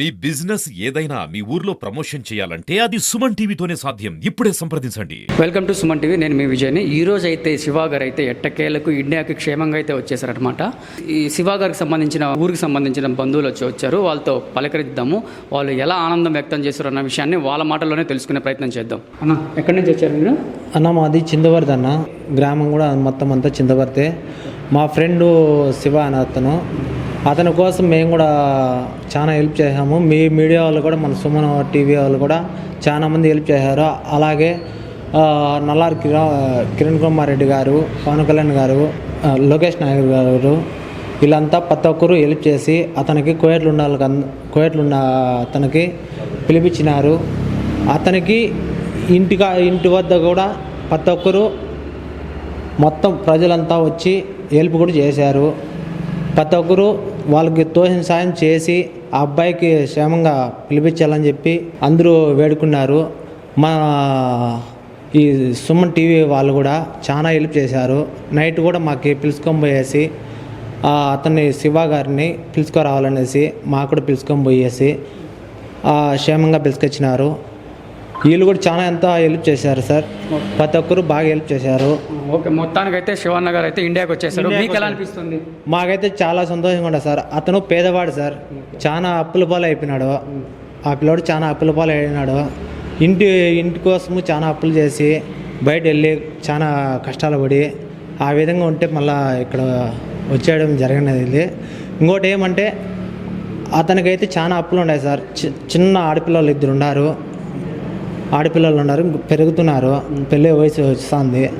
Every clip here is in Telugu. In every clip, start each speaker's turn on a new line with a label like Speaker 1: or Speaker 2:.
Speaker 1: మీ బిజినెస్ ఏదైనా మీ ఊర్లో ప్రమోషన్ చేయాలంటే అది సుమన్ టీవీతోనే సాధ్యం. ఇప్పుడే సంప్రదించండి.
Speaker 2: వెల్కమ్ టు సుమన్ టీవీ నేను మీ విజయ్ని. ఈ రోజు అయితే శివ గారు అయితే ఎట్టకేలకు ఇండియాకి క్షేమంగా అయితే వచ్చేసారనమాట ఈ శివ గారికి సంబంధించిన ఊరికి సంబంధించిన బంధువులు వచ్చి వచ్చారు. వాళ్ళతో పలకరిద్దాము. వాళ్ళు ఎలా ఆనందం వ్యక్తం చేశారు అన్న విషయాన్ని వాళ్ళ మాటల్లోనే తెలుసుకునే ప్రయత్నం చేద్దాం. అన్న ఎక్కడి నుంచి వచ్చారు మీరు?
Speaker 3: అన్న మాది చిందవర్తి అన్న. గ్రామం కూడా మొత్తం అంతా చిందవర్తే మా ఫ్రెండ్ శివ అని అతను. అతని కోసం మేము కూడా చాలా హెల్ప్ చేసాము మీ మీడియా వాళ్ళు కూడా మన సుమన్ టీవీ వాళ్ళు కూడా చాలా మంది హెల్ప్ చేశారు. అలాగే నల్లారి కిరా కిరణ్ కుమార్ రెడ్డి గారు పవన్ కళ్యాణ్ గారు లోకేష్ నాయక్ గారు వీళ్ళంతా ప్రతి ఒక్కరు హెల్ప్ చేసి అతనికి కోయట్లు ఉండాలి కోయట్లు ఉన్న అతనికి పిలిపించినారు. అతనికి ఇంటికా ఇంటి వద్ద కూడా ప్రతి ఒక్కరు మొత్తం ప్రజలంతా వచ్చి హెల్ప్ కూడా చేశారు. ప్రతి ఒక్కరు వాళ్ళకి తోసిన సాయం చేసి ఆ అబ్బాయికి క్షేమంగా పిలిపించాలని చెప్పి అందరూ వేడుకున్నారు. మా ఈ సుమన్ టీవీ వాళ్ళు కూడా చాలా హెల్ప్ చేశారు. నైట్ కూడా మాకు పిలుచుకొని పోయేసి అతన్ని శివ గారిని పిలుచుకురావాలనేసి మాకు కూడా పిలుచుకొని పోయేసి క్షేమంగా పిలుచుకొచ్చినారు. వీళ్ళు కూడా చాలా ఎంతో హెల్ప్ చేశారు సార్. ప్రతి ఒక్కరు బాగా హెల్ప్ చేశారు.
Speaker 2: ఓకే మొత్తానికైతే శివన్న గారు అయితే ఇండియాకి వచ్చేసారు. మీకు ఎలా అనిపిస్తుంది?
Speaker 3: మాకైతే చాలా సంతోషంగా ఉండదు సార్. అతను పేదవాడు సార్. చాలా అప్పుల పాలు అయిపోయినాడు. ఆ పిల్లోడు చాలా అప్పుల పాలు అయినాడు. ఇంటి ఇంటి కోసము చాలా అప్పులు చేసి బయట వెళ్ళి చాలా కష్టాలు పడి ఆ విధంగా ఉంటే మళ్ళా ఇక్కడ వచ్చేయడం జరిగినది. ఇంకోటి ఏమంటే అతనికైతే చాలా అప్పులు ఉన్నాయి సార్. చి- చిన్న ఆడపిల్లలు ఇద్దరు ఉన్నారు. ఆడపిల్లలు ఉన్నారు పెరుగుతున్నారు పెళ్ళి వయసు వస్తుంది.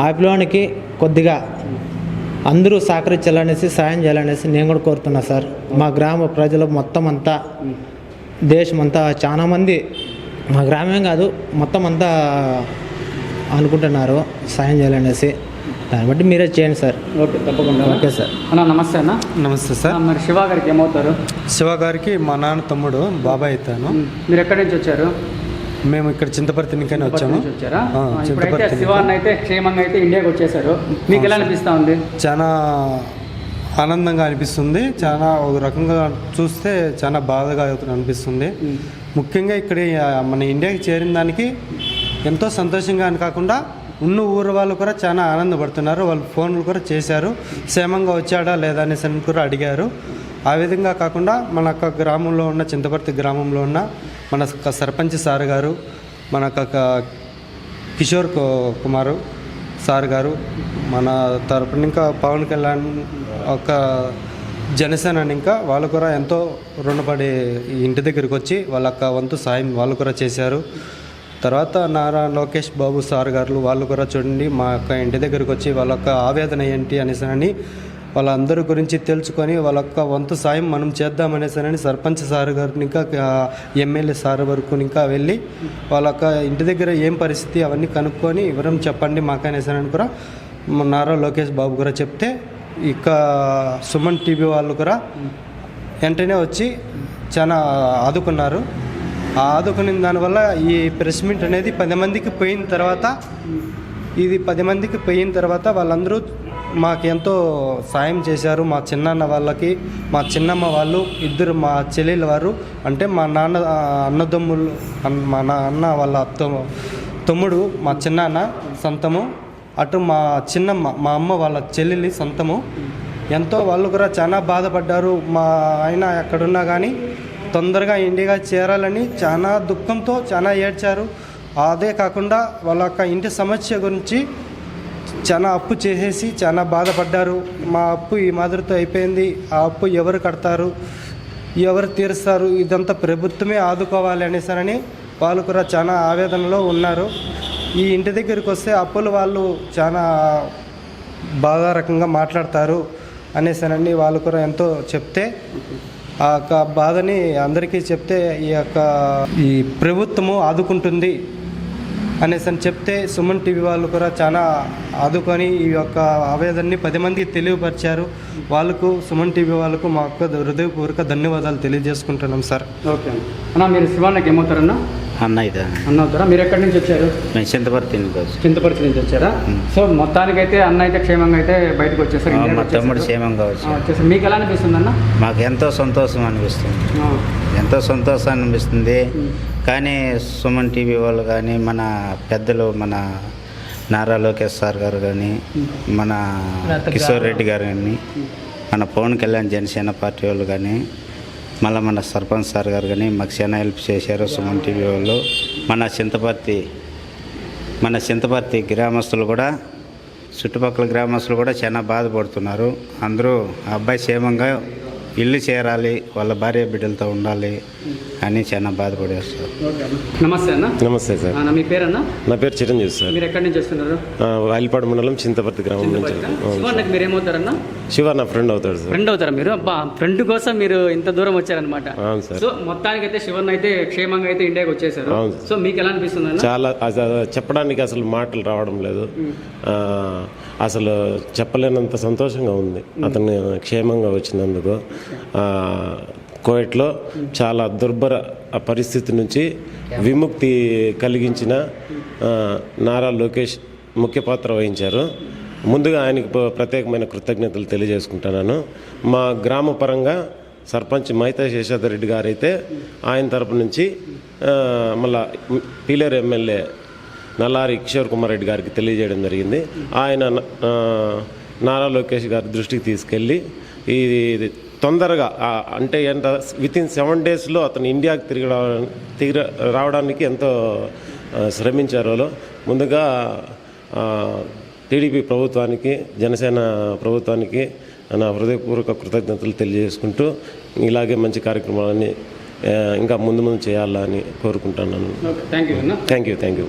Speaker 3: ఆ పిల్లోనికి కొద్దిగా అందరూ సహకరించాలనేసి సాయం చేయాలనేసి నేను కూడా కోరుతున్నా సార్. మా గ్రామ ప్రజలు మొత్తం అంతా దేశం అంతా చాలా మంది మా గ్రామం కాదు మొత్తం అంతా అనుకుంటున్నారు సాయం చేయాలనేసి. దాన్ని బట్టి మీరే చేయండి సార్.
Speaker 2: ఓకే తప్పకుండా.
Speaker 3: Okay sir.
Speaker 2: అన్న నమస్తే అన్న.
Speaker 4: నమస్తే సార్.
Speaker 2: మరి శివ గారికి ఏమవుతారు?
Speaker 4: శివ గారికి మా నాన్న తమ్ముడు బాబాయ్ అవుతాను
Speaker 2: మీరు ఎక్కడి నుంచి వచ్చారు?
Speaker 4: మేము ఇక్కడ చింతపర్తి వచ్చాము.
Speaker 2: నుంచి
Speaker 4: ఆ,
Speaker 2: ఇప్పుడైతే
Speaker 4: చింతపర్తి
Speaker 2: శివాన్ని అయితే క్షేమంగా అయితే ఇండియాకి వచ్చేసారు. మీకు ఎలా అనిపిస్తా ఉంది?
Speaker 4: చాలా ఆనందంగా అనిపిస్తుంది. చాలా ఒక రకంగా చూస్తే చాలా బాధగా అనిపిస్తుంది. ముఖ్యంగా ఇక్కడ మన ఇండియాకి చేరిన దానికి ఎంతో సంతోషంగా అని కాకుండా ఉన్న ఊరు వాళ్ళు కూడా చాలా ఆనందపడుతున్నారు. వాళ్ళు ఫోన్లు కూడా చేశారు. క్షేమంగా వచ్చాడా లేదా అనేసి అని కూడా అడిగారు. ఆ విధంగా కాకుండా మన యొక్క గ్రామంలో ఉన్న చింతపర్తి గ్రామంలో ఉన్న మన సర్పంచ్ సార్ గారు మన యొక్క కిషోర్ కుమారు సార్ గారు మన తరపున ఇంకా పవన్ కళ్యాణ్ ఒక జనసేన ఇంకా వాళ్ళు కూడా ఎంతో రుణపడి ఇంటి దగ్గరికి వచ్చి వాళ్ళ యొక్క వంతు సాయం వాళ్ళు కూడా చేశారు. తర్వాత నారా లోకేష్ బాబు సార్ గారు వాళ్ళు కూడా చూడండి మా యొక్క ఇంటి దగ్గరికి వచ్చి వాళ్ళ యొక్క ఆవేదన ఏంటి అనేసి అని వాళ్ళందరి గురించి తెలుసుకొని వాళ్ళ యొక్క వంతు సాయం మనం చేద్దామనేసని సర్పంచ్ సార్ గారిని ఇంకా ఎమ్మెల్యే సార్ వరకు ఇంకా వెళ్ళి వాళ్ళ యొక్క ఇంటి దగ్గర ఏం పరిస్థితి అవన్నీ కనుక్కొని వివరం చెప్పండి మాకనేసని కూడా నారా లోకేష్ బాబు కూడా చెప్తే ఇక సుమన్ టీవీ వాళ్ళు కూడా వెంటనే వచ్చి చాలా ఆదుకున్నారు. ఆదుకుని ఆదుకున్న దానివల్ల ఈ ప్రెస్ మీట్ అనేది పది మందికి పోయిన తర్వాత ఇది పది మందికి పోయిన తర్వాత వాళ్ళందరూ మాకు ఎంతో సాయం చేశారు మా చిన్నాన్న వాళ్ళకి మా చిన్నమ్మ వాళ్ళు ఇద్దరు మా చెల్లెలు వారు అంటే మా నాన్న అన్నదమ్ములు అన్- మా నాన్న వాళ్ళ తమ్ము- తమ్ముడు మా చిన్నాన్న సొంతము అటు మా చిన్నమ్మ మా అమ్మ వాళ్ళ చెల్లెలి సొంతము. ఎంతో వాళ్ళు కూడా చాలా బాధపడ్డారు. మా ఆయన ఎక్కడున్నా కానీ తొందరగా ఇండియా చేరాలని చాలా దుఃఖంతో చాలా ఏడ్చారు. అదే కాకుండా వాళ్ళ యొక్క ఇంటి సమస్య గురించి చాలా అప్పు చేసేసి చాలా బాధపడ్డారు. మా అప్పు ఈ మాదిరితో అయిపోయింది. ఆ అప్పు ఎవరు కడతారు? ఎవరు తీరుస్తారు? ఇదంతా ప్రభుత్వమే ఆదుకోవాలి అనేసరని వాళ్ళు కూడా చాలా ఆవేదనలో ఉన్నారు. ఈ ఇంటి దగ్గరికి వస్తే అప్పులు వాళ్ళు చాలా బాగా రకంగా మాట్లాడతారు అనేసనని వాళ్ళు కూడా ఎంతో చెప్తే ఆ యొక్క బాధని అందరికీ చెప్తే ఈ యొక్క ఈ ప్రభుత్వము ఆదుకుంటుంది. అనేసి అని చెప్తే సుమన్ టీవీ వాళ్ళు కూడా చాలా ఆదుకొని ఈ యొక్క ఆవేదనని పది మందికి తెలియపరిచారు. వాళ్ళకు సుమన్ టీవీ వాళ్ళకు మా యొక్క హృదయపూర్వక ధన్యవాదాలు తెలియజేసుకుంటున్నాం సార్.
Speaker 2: ఓకే అన్న మీరు శివానికి ఏమవుతారన్నా?
Speaker 5: అన్న అయితే
Speaker 2: అన్న అవుతారా మీరు ఎక్కడి నుంచి వచ్చారు?
Speaker 5: మేము చింతపర్తి నుంచి.
Speaker 2: చింతపరిచి నుంచి వచ్చారా? సో మొత్తానికైతే అన్న అయితే క్షేమంగా అయితే బయటకు వచ్చేసారు
Speaker 5: ఆ,
Speaker 2: ఇండియాకి
Speaker 5: మా తమ్ముడు
Speaker 2: వచ్చేసారు.
Speaker 5: క్షేమంగా
Speaker 2: ఆ,
Speaker 5: వచ్చాడు.
Speaker 2: వచ్చేసారు. మీకు ఎలా అనిపిస్తుంది అన్న?
Speaker 5: మాకు ఎంతో సంతోషం అనిపిస్తుంది.
Speaker 2: ఆ,
Speaker 5: ఎంతో సంతోషం అనిపిస్తుంది. కానీ సుమన్ టీవీ వాళ్ళు కానీ మన పెద్దలు మన నారా లోకేష్ సార్ గారు కానీ మన కిషోర్ రెడ్డి గారు కానీ మన పవన్ కళ్యాణ్ జనసేన పార్టీ వాళ్ళు కానీ మళ్ళీ మన సర్పంచ్ సార్ గారు కానీ మాకు చాలా హెల్ప్ చేశారు. సుమన్ టీవీ వాళ్ళు. మన చింతపర్తి మన చింతపర్తి గ్రామస్తులు కూడా చుట్టుపక్కల గ్రామస్తులు కూడా చాలా బాధపడుతున్నారు. అందరూ ఆ అబ్బాయి క్షేమంగా ఇల్లు చేరాలి వాళ్ళ భార్య బిడ్డలతో ఉండాలి అని చాలా బాధపడేస్తారు
Speaker 2: అన్న నమస్తే అన్న.
Speaker 6: నమస్తే సార్.
Speaker 2: అన్న మీ పేరన్నా?
Speaker 6: నా పేరు చిరంజీవి సార్.
Speaker 2: మీరు ఎక్కడి నుంచి వస్తున్నారు?
Speaker 6: ఆ, వాయిల్పాడు మండలం చింతపర్తి గ్రామం నుంచి.
Speaker 2: శివాన్నకి మీరు ఏమవుతారన్నా
Speaker 6: శివ నా ఫ్రెండ్ అవుతాడు సార్.
Speaker 2: ఫ్రెండ్ అవుతారా మీరు? అబ్బా ఫ్రెండ్ కోసం మీరు ఇంత దూరం వచ్చారనమాట
Speaker 6: అవును సార్.
Speaker 2: సో మొత్తానికి అయితే శివన్ అయితే క్షేమంగా అయితే ఇండియాకి వచ్చేసారు.
Speaker 6: అవును.
Speaker 2: సో మీకు ఎలా అనిపిస్తుంది అన్న?
Speaker 6: చాలా అస- చెప్పడానికి అసలు మాటలు రావడం లేదు. ఆ, అసలు చెప్పలేనంత సంతోషంగా ఉంది. అతను క్షేమంగా వచ్చినందుకు. కోయట్లో చాలా దుర్భర పరిస్థితి నుంచి విముక్తి కలిగించిన నారా లోకేష్ ముఖ్య పాత్ర వహించారు. ముందుగా ఆయనకు ప్రత్యేకమైన కృతజ్ఞతలు తెలియజేసుకుంటున్నాను. మా గ్రామ పరంగా సర్పంచ్ మైతా శేషాదర్ రెడ్డి గారు అయితే ఆయన తరపు నుంచి మళ్ళా పీలేరు ఎమ్మెల్యే నల్లారి కిషోర్ కుమార్ రెడ్డి గారికి తెలియజేయడం జరిగింది. ఆయన నారా లోకేష్ గారి దృష్టికి తీసుకెళ్ళి ఇది తొందరగా అంటే ఎంత విత్ ఇన్ సెవెన్ డేస్లో అతను ఇండియాకి తిరిగి రావడానికి తిరిగి రావడానికి ఎంతో శ్రమించారు వాళ్ళు. ముందుగా టీడీపీ ప్రభుత్వానికి జనసేన ప్రభుత్వానికి నా హృదయపూర్వక కృతజ్ఞతలు తెలియజేసుకుంటూ ఇలాగే మంచి కార్యక్రమాలని ఇంకా ముందు ముందు చేయాలని కోరుకుంటున్నాను.
Speaker 2: Thank you
Speaker 6: thank you thank you